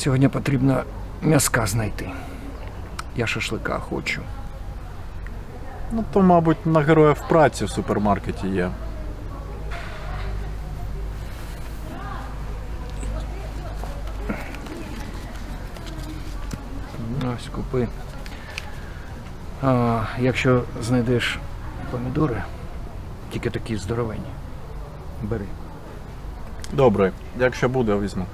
Сьогодні потрібно м'язка знайти. Я шашлика хочу. Ну то, мабуть, на героїв праці в супермаркеті є. Ось купи. А, якщо знайдеш помідори, тільки такі здоровенні. Бери. Добре, якщо буде, візьму.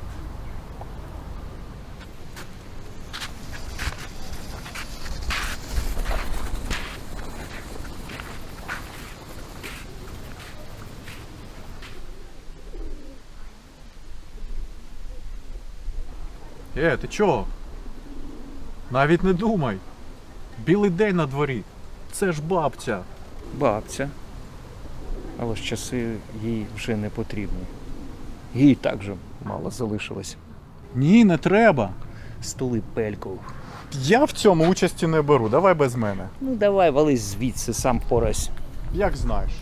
Е, ти чого? Навіть не думай. Білий день на дворі. Це ж бабця. Бабця. Але ж часи їй вже не потрібні. Їй так же мало залишилось. Ні, не треба. Столи пельку. Я в цьому участі не беру. Давай без мене. Ну давай вались звідси, сам порась. Як знаєш.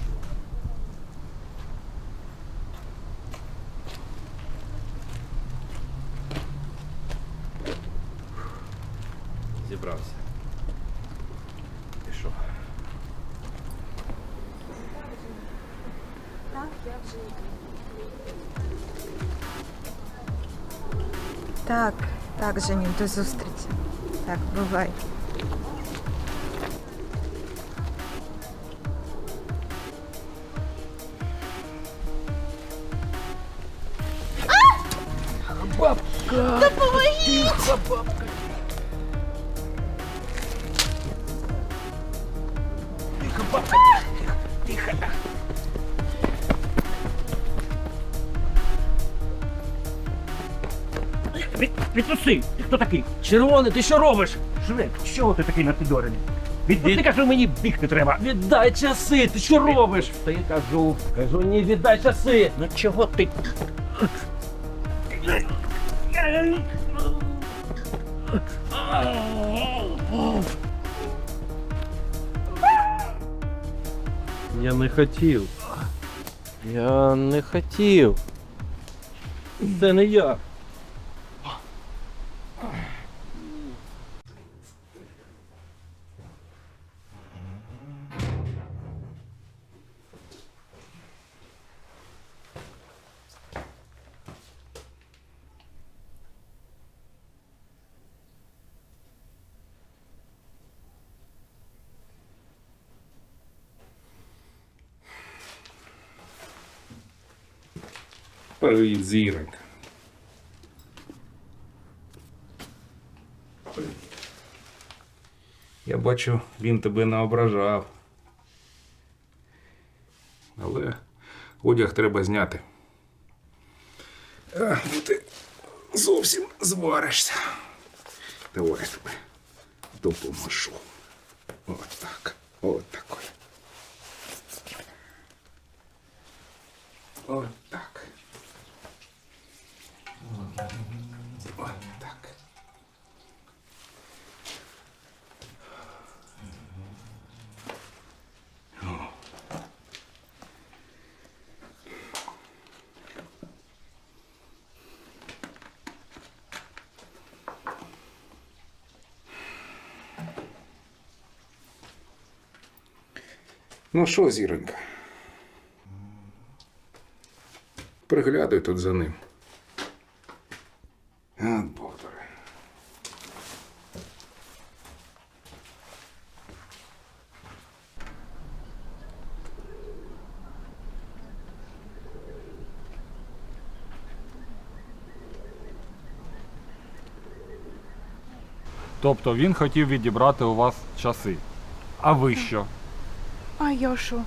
Так, Женю, до зустрічі. Так, бувай. Від, відпусти! Ти хто такий? Червоний, ти що робиш? Швид, чого ти такий напідорений? Відпусти, кажу, мені бігти треба. Віддай часи, ти що робиш? Та я кажу, кажу, ні, віддай часи. Ну чого ти? Я не хотів. Я не хотів. Це не я. Привіт, зіронька. Я бачу, він тебе не ображав. Але одяг треба зняти. А, бо ти зовсім зваришся. Давай я тебе допоможу. От так. От так. От, от так. От так. Ну що, зіронька? Приглядуй тут за ним. От бовдури. Тобто він хотів відібрати у вас часи. А ви що? А я що?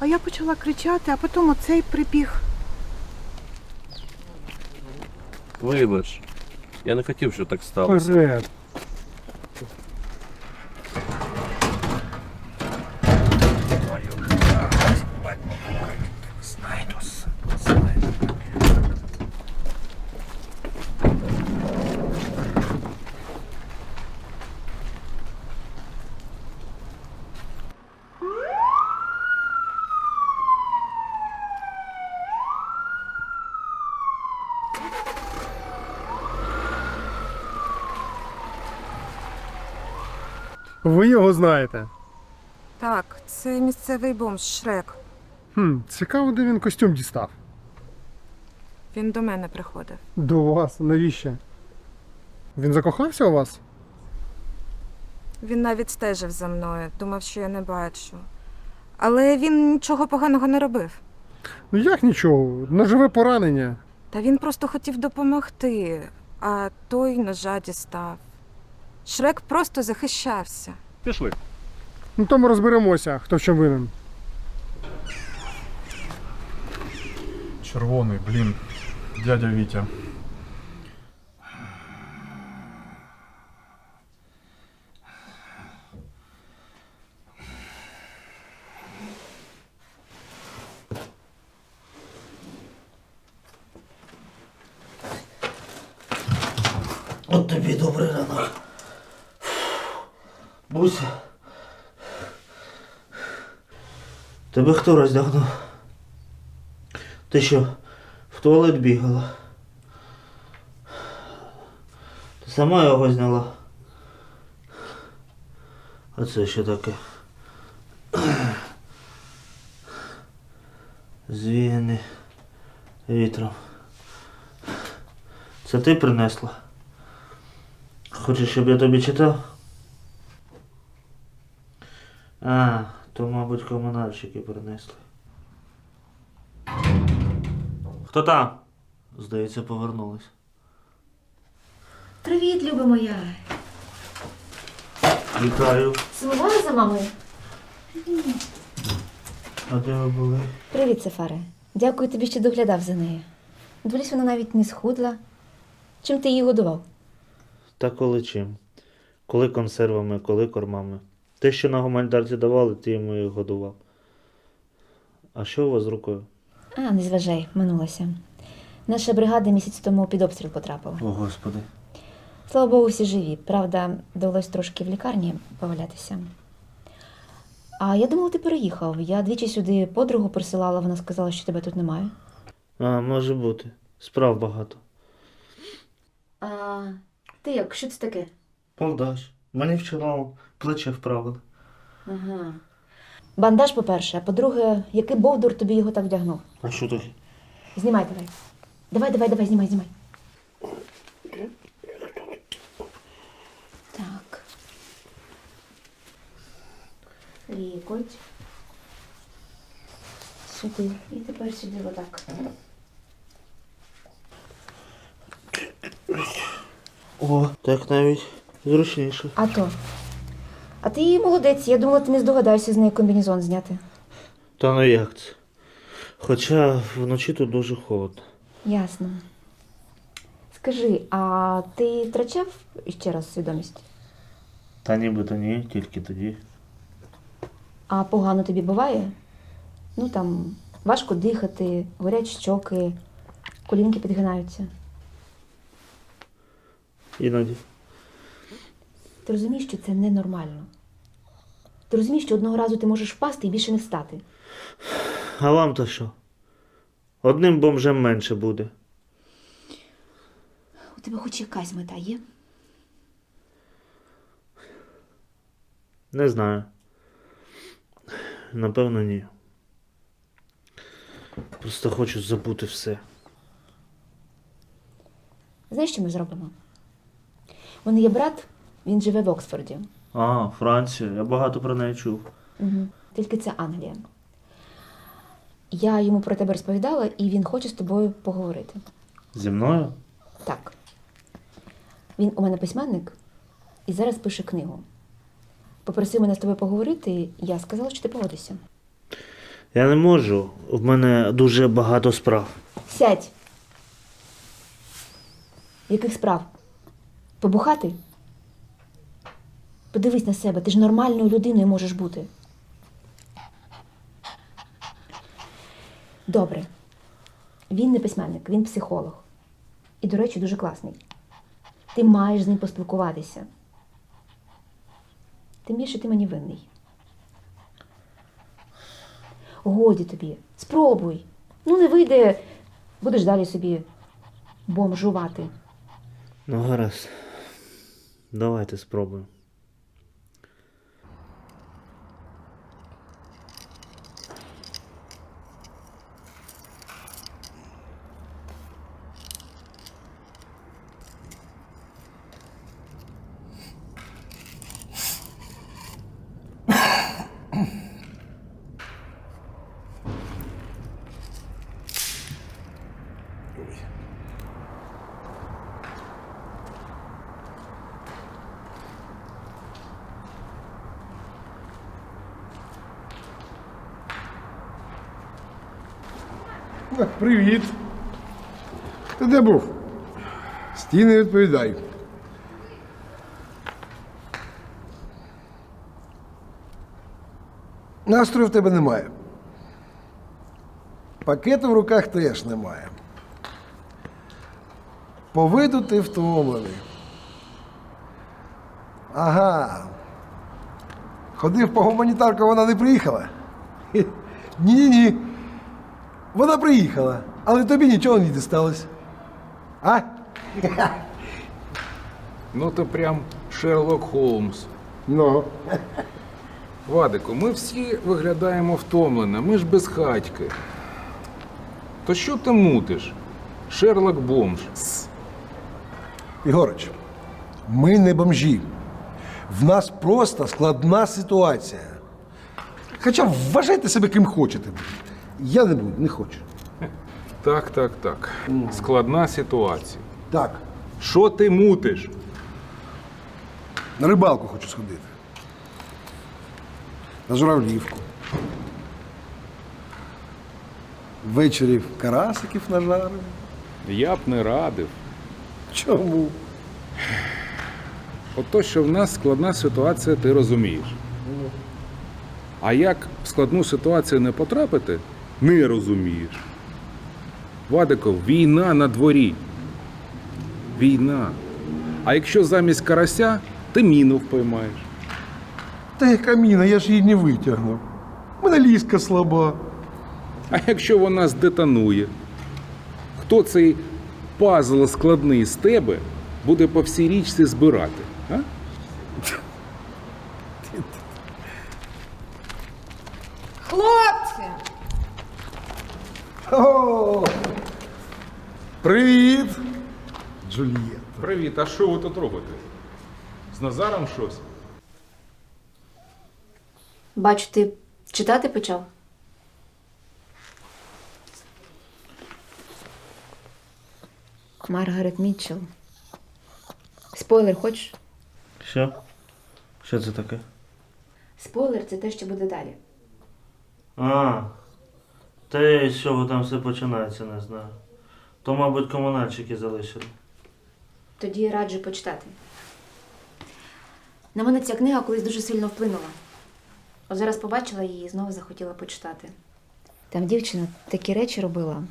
А я почала кричати, а потім оцей прибіг. Вибач. Я не хотів, щоб так сталося. Вперед. Його знаєте. Так, це місцевий бомж Шрек. Хм, цікаво, де він костюм дістав. Він до мене приходив. До вас, навіщо? Він закохався у вас? Він навіть стежив за мною, думав, що я не бачу. Але він нічого поганого не робив. Ну як нічого, ножове поранення. Та він просто хотів допомогти, а той ножа дістав. Шрек просто захищався. Пішли. Ну то ми розберемося, хто в чому винен. Червоний, блін. Дядя Вітя. От тобі добрий ранок. Буся. Тебе хто роздягнув? Ти що, в туалет бігала? Ти сама його зняла? А це що таке? Звіяний вітром. Це ти принесла? Хочеш, щоб я тобі читав? А, то, мабуть, комунальщики принесли. Хто там? Здається, повернулись. Привіт, люба моя. Вітаю. Сумувала за мамою? А де ви були? Привіт, Сафаре. Дякую тобі, що доглядав за нею. Дивлюсь, вона навіть не схудла. Чим ти її годував? Та коли чим? Коли консервами, коли кормами. Те, що на гуманітарці давали, ти йому і годував. А що у вас з рукою? А, не зважай, минулося. Наша бригада місяць тому під обстріл потрапила. О, Господи. Слава Богу, всі живі. Правда, довелось трошки в лікарні повалятися. А я думала, ти переїхав. Я двічі сюди подругу присилала, вона сказала, що тебе тут немає. А, може бути. Справ багато. А ти як? Що це таке? Полдаш. Мені вчора плече вправили. Ага. Бандаж, по-перше, а по-друге, який бовдур тобі його так вдягнув? А що таке? Знімай давай. Давай, давай, давай, знімай, знімай. Так. Лікоть. Сюди. І тепер сюди отак. О, так навіть зручніше. А то. А ти молодець, я думала, ти не здогадаєшся з неї комбінезон зняти. Та ну як це? Хоча вночі тут дуже холодно. Ясно. Скажи, а ти втрачав ще раз свідомість? Та нібито ні, тільки тоді. А погано тобі буває? Ну там важко дихати, горять щоки, колінки підгинаються. Іноді. Ти розумієш, що це ненормально. Ти розумієш, що одного разу ти можеш впасти і більше не встати. А вам то що? Одним бомжем менше буде. У тебе хоч якась мета є? Не знаю. Напевно, ні. Просто хочу забути все. Знаєш, що ми зробимо? Мене є брат, він живе в Оксфорді. А, Франція, я багато про неї чув. Угу. Тільки це Англія. Я йому про тебе розповідала, і він хоче з тобою поговорити. Зі мною? Так. Він у мене письменник і зараз пише книгу. Попросив мене з тобою поговорити, я сказала, що ти погодишся. Я не можу. В мене дуже багато справ. Сядь. Яких справ? Побухати? Подивись на себе, ти ж нормальною людиною можеш бути. Добре. Він не письменник, він психолог. І, до речі, дуже класний. Ти маєш з ним поспілкуватися. Тим більше ти мені винний. Годі тобі, спробуй. Ну, не вийде, будеш далі собі бомжувати. Ну, гаразд. Давайте спробуємо. Привіт. Ти де був? Стій, не відповідай. Настрою в тебе немає. Пакету в руках теж немає. По виду ти втомлений. Ага. Ходив по гуманітарку, вона не приїхала. Хе. Вона приїхала, але тобі нічого не дісталось. А? Ну то прям Шерлок Холмс. Ну. Вадику, ми всі виглядаємо втомлено, ми ж без хатьки. То що ти мутиш? Шерлок бомж. Ігорич, ми не бомжі. В нас просто складна ситуація. Хоча вважайте себе ким хочете. Я не буду, не хочу. Так, так, так. Складна ситуація. Так, Що ти мутиш? на рибалку хочу сходити. На журавлівку. Ввечері карасиків нажарив. Я б не радив. Чому? Ото, що в нас складна ситуація, ти розумієш. А як в складну ситуацію не потрапити, не розумієш. Вадико, війна на дворі. Війна. А якщо замість карася, ти міну впоймаєш. Та яка міна, я ж її не витягну. У мене ліска слаба. А якщо вона здетонує, хто цей пазл складний з тебе буде по всій річці збирати? А? Хлопці! О! Привіт! Джульєт. Привіт, а що ви тут робите? З Назаром щось? Бачу, ти читати почав? Маргарет Мітчелл. Спойлер, хочеш? Що? Що це таке? Спойлер це те, що буде далі. А, те, з чого там все починається, не знаю. То, мабуть, комунальщики залишили. Тоді раджу почитати. На мене ця книга колись дуже сильно вплинула. От зараз побачила її і знову захотіла почитати. Там дівчина такі речі робила.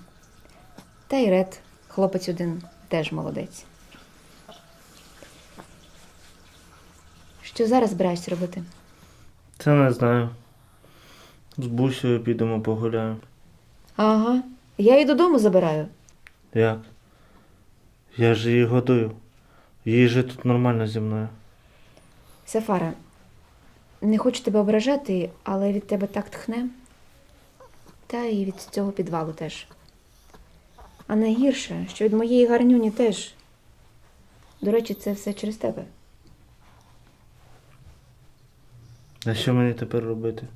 Та й Ред, хлопець один, теж молодець. Що зараз збираєшся робити? Це не знаю. З бусею підемо погуляємо. Ага, я її додому забираю. Як? Я ж її годую. Їй же тут нормально зі мною. Сафара, не хочу тебе ображати, але від тебе так тхне. Та і від цього підвалу теж. А найгірше, що від моєї гарнюні теж. До речі, це все через тебе. А що мені тепер робити?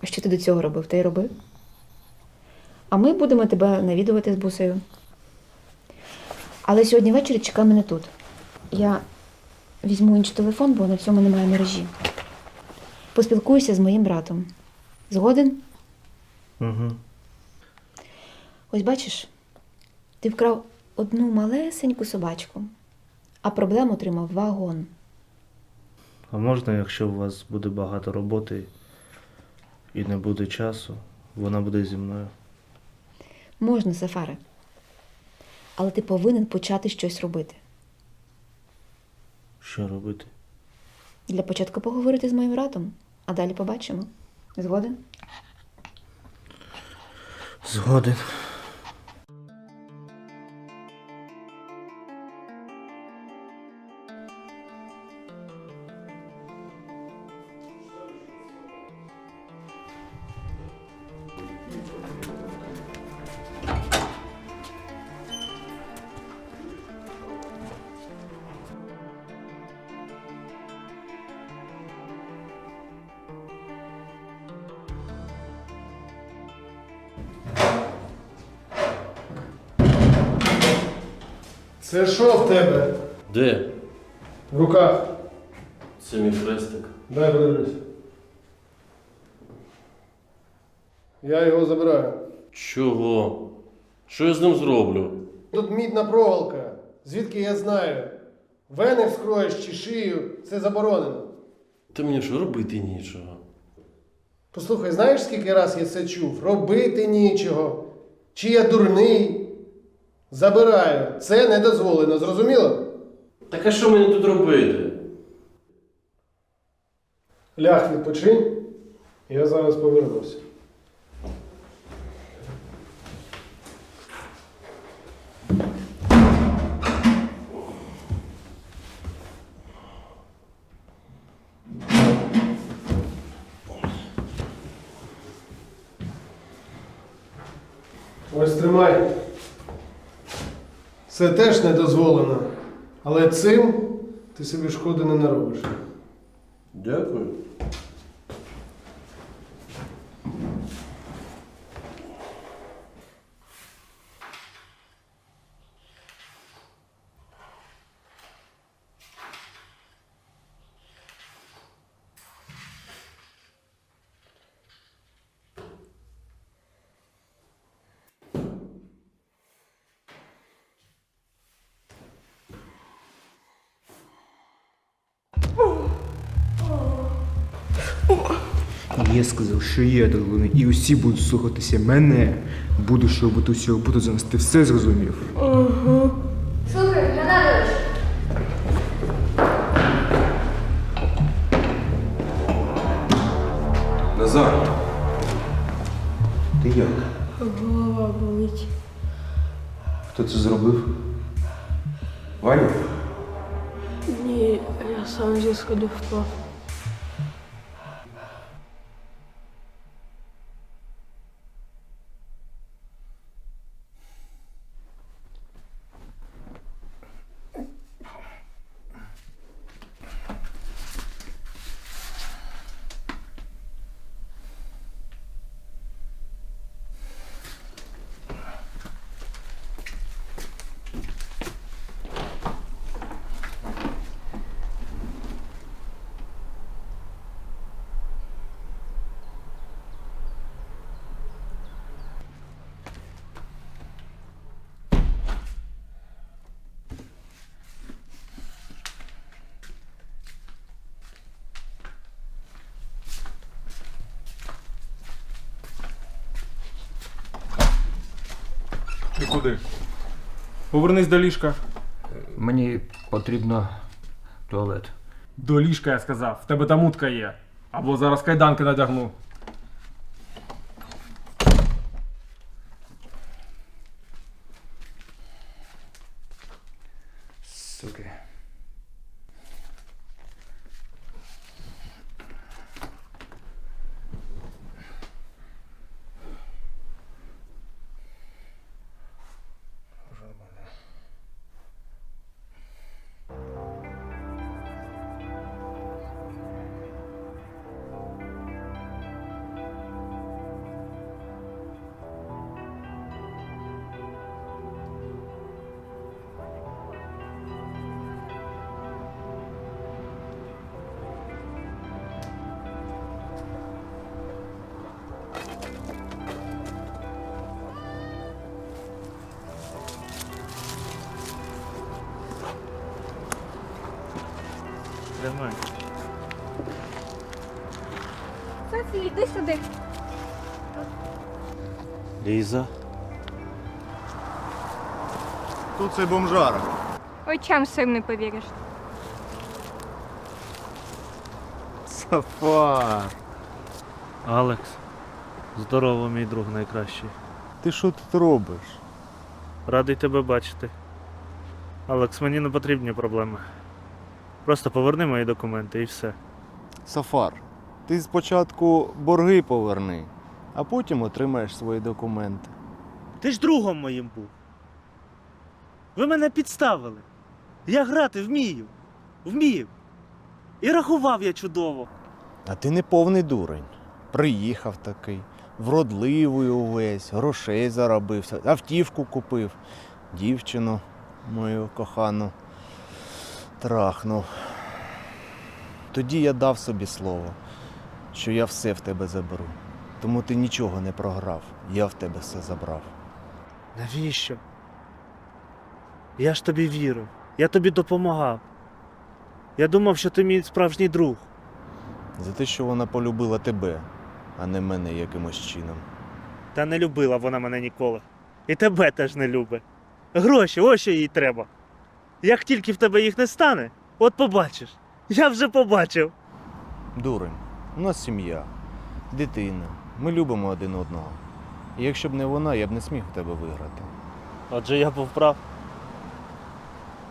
А що ти до цього робив? Та й робив. А ми будемо тебе навідувати з бусею. Але сьогодні ввечері чекай мене тут. Я візьму інший телефон, бо на цьому немає мережі. Поспілкуюся з моїм братом. Згоден? Угу. Ось бачиш, ти вкрав одну малесеньку собачку, а проблем отримав вагон. А можна, якщо у вас буде багато роботи і не буде часу, вона буде зі мною. Можна, Сафаре. Але ти повинен почати щось робити. Що робити? Для початку поговорити з моїм братом, а далі побачимо. Згоден? Згоден. Що я з ним зроблю? Тут мідна проволока. Звідки я знаю? Вени вскроєш чи шию це заборонено. Та мені що робити нічого. Послухай, знаєш, скільки раз я це чув? Робити нічого. Чи я дурний? Забираю. Це не дозволено, зрозуміло? Так а що мені тут робити? Ляг відпочинь. Я зараз повернуся. Це теж не дозволено. Але цим ти собі шкоди не наробиш. Дякую. Я сказав, що я головний, і усі будуть слухатися мене. Буду що робити усю роботу за нас. Ти все зрозумів? Слухай, Геннадійович. Назар. Ти як? Голова болить. Хто це зробив? Ваня? Ні, я сам зі сходу впав. Куди? Повернись до ліжка. Мені потрібно туалет. До ліжка, я сказав. В тебе там утка є. Або зараз кайданки надягну. Сюди. Ліза. Тут цей бомжара. Очам сам не повіриш. Сафар. Алекс. Здорово, мій друг найкращий. Ти що тут робиш? Радий тебе бачити. Алекс, мені не потрібні проблеми. Просто поверни мої документи і все. Сафар, ти спочатку борги поверни, а потім отримаєш свої документи. Ти ж другом моїм був. Ви мене підставили. Я грати вмію. Вмію. І рахував я чудово. А ти не повний дурень. Приїхав такий, вродливий увесь, грошей заробився, автівку купив, дівчину мою кохану трахнув. Тоді я дав собі слово, що я все в тебе заберу. Тому ти нічого не програв. Я в тебе все забрав. Навіщо? Я ж тобі вірив, я тобі допомагав. Я думав, що ти мій справжній друг. За те, що вона полюбила тебе, а не мене якимось чином. Та не любила вона мене ніколи. І тебе теж не любить. Гроші, ось що їй треба. Як тільки в тебе їх не стане, от побачиш. Я вже побачив. Дурень, у нас сім'я, дитина. Ми любимо один одного. І якщо б не вона, я б не сміг в тебе виграти. Отже, я був прав,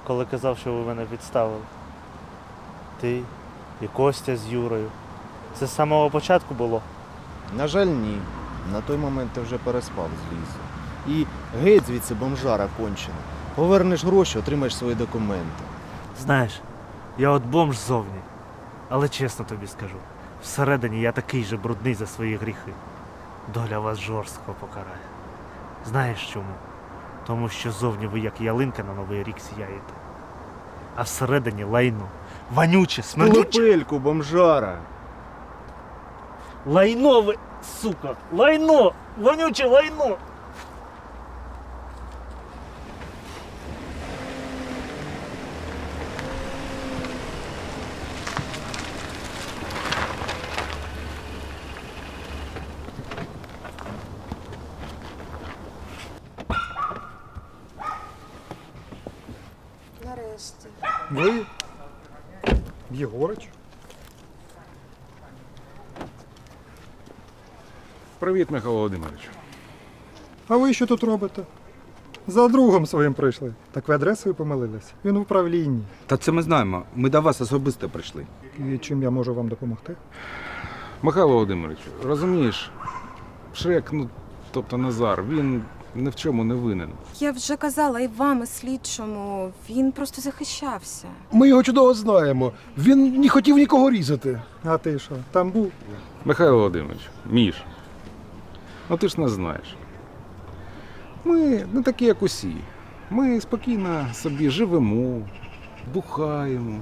коли казав, що ви мене підставили. Ти і Костя з Юрою. Це з самого початку було. На жаль, ні. На той момент ти вже переспав з лісу. І геть звідси бомжара кончена. Повернеш гроші, отримаєш свої документи. Знаєш, я от бомж ззовні. Але чесно тобі скажу, всередині я такий же брудний за свої гріхи. Доля вас жорстко покарає. Знаєш чому? Тому що зовні ви як ялинка на новий рік сіяєте. А всередині лайно. Вонюче, смердюче. Пельку, бомжара! Лайно ви, сука! Лайно! Вонюче лайно! Привіт, Михайло Володимирович. А ви що тут робите? За другом своїм прийшли. Так ви адресою помилились. Він в управлінні. Та це ми знаємо. Ми до вас особисто прийшли. І чим я можу вам допомогти? Михайло Володимирович, розумієш, Шрек, ну, тобто Назар, він ні в чому не винен. Я вже казала і вам, і слідчому. Він просто захищався. Ми його чудово знаємо. Він не хотів нікого різати. А ти що, там був? Михайло Володимирович, Міш, ну ти ж нас знаєш. Ми не такі, як усі. Ми спокійно собі живемо, бухаємо.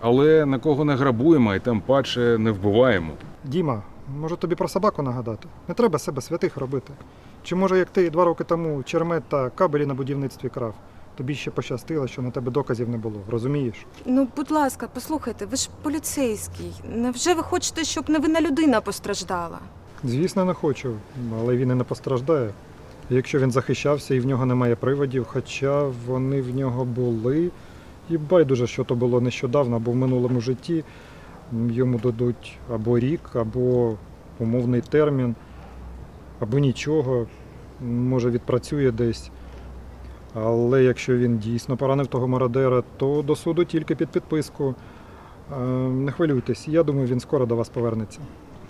Але нікого не грабуємо і тим паче не вбиваємо. Діма, може тобі про собаку нагадати? Не треба себе святих робити. Чи може, як ти два роки тому чермет та кабелі на будівництві крав? Тобі ще пощастило, що на тебе доказів не було, розумієш? Ну, будь ласка, послухайте, ви ж поліцейський. Невже ви хочете, щоб невинна людина постраждала? Звісно, не хочу, але він і не постраждає. Якщо він захищався і в нього немає приводів, хоча вони в нього були, і байдуже, що то було нещодавно або в минулому житті, йому дадуть або рік, або умовний термін, або нічого, може відпрацює десь. Але якщо він дійсно поранив того мародера, то до суду тільки під підписку. Е, Не хвилюйтесь, я думаю, він скоро до вас повернеться.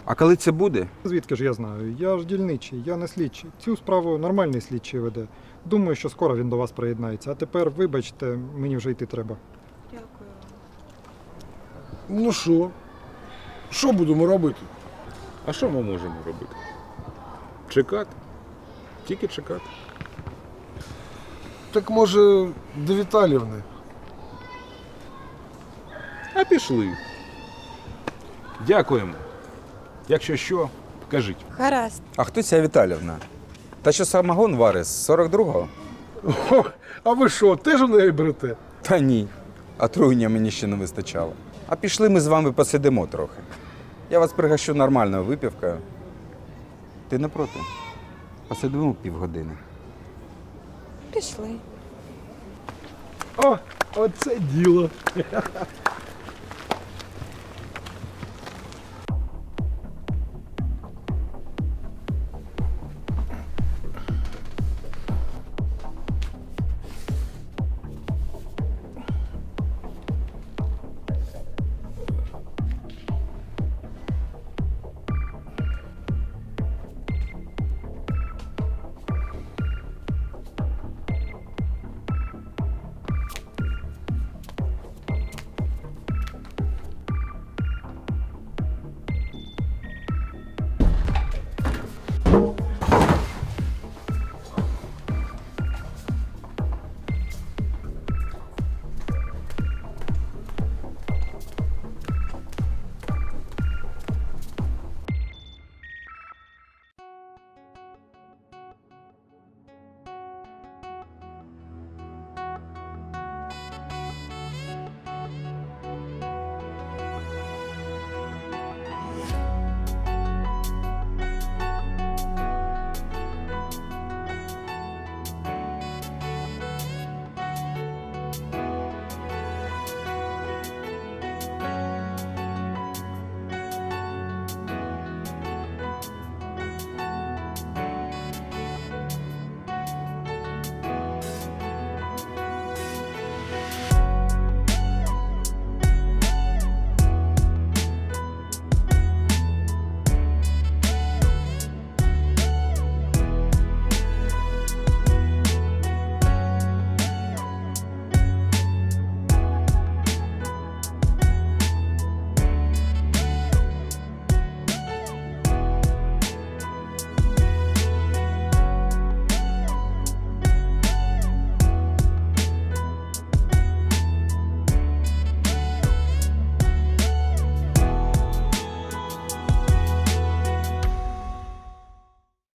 А коли це буде? Звідки ж я знаю? Я ж дільничий, я не слідчий. Цю справу нормальний слідчий веде. Думаю, що скоро він до вас приєднається. А тепер, вибачте, мені вже йти треба. Дякую. Ну що? Що будемо робити? А що ми можемо робити? Чекати. Тільки чекати. Так може до Віталівни? А пішли. Дякуємо. Якщо що, кажіть. Гаразд. А хто ця Віталівна? Та що самогон варить з 42-го? А ви що, теж у неї берете? Та ні. А труєння мені ще не вистачало. А пішли ми з вами посидимо трохи. Я вас пригощу нормальною випівкою. Ти не проти? Посидимо півгодини. Пішли. О, оце діло.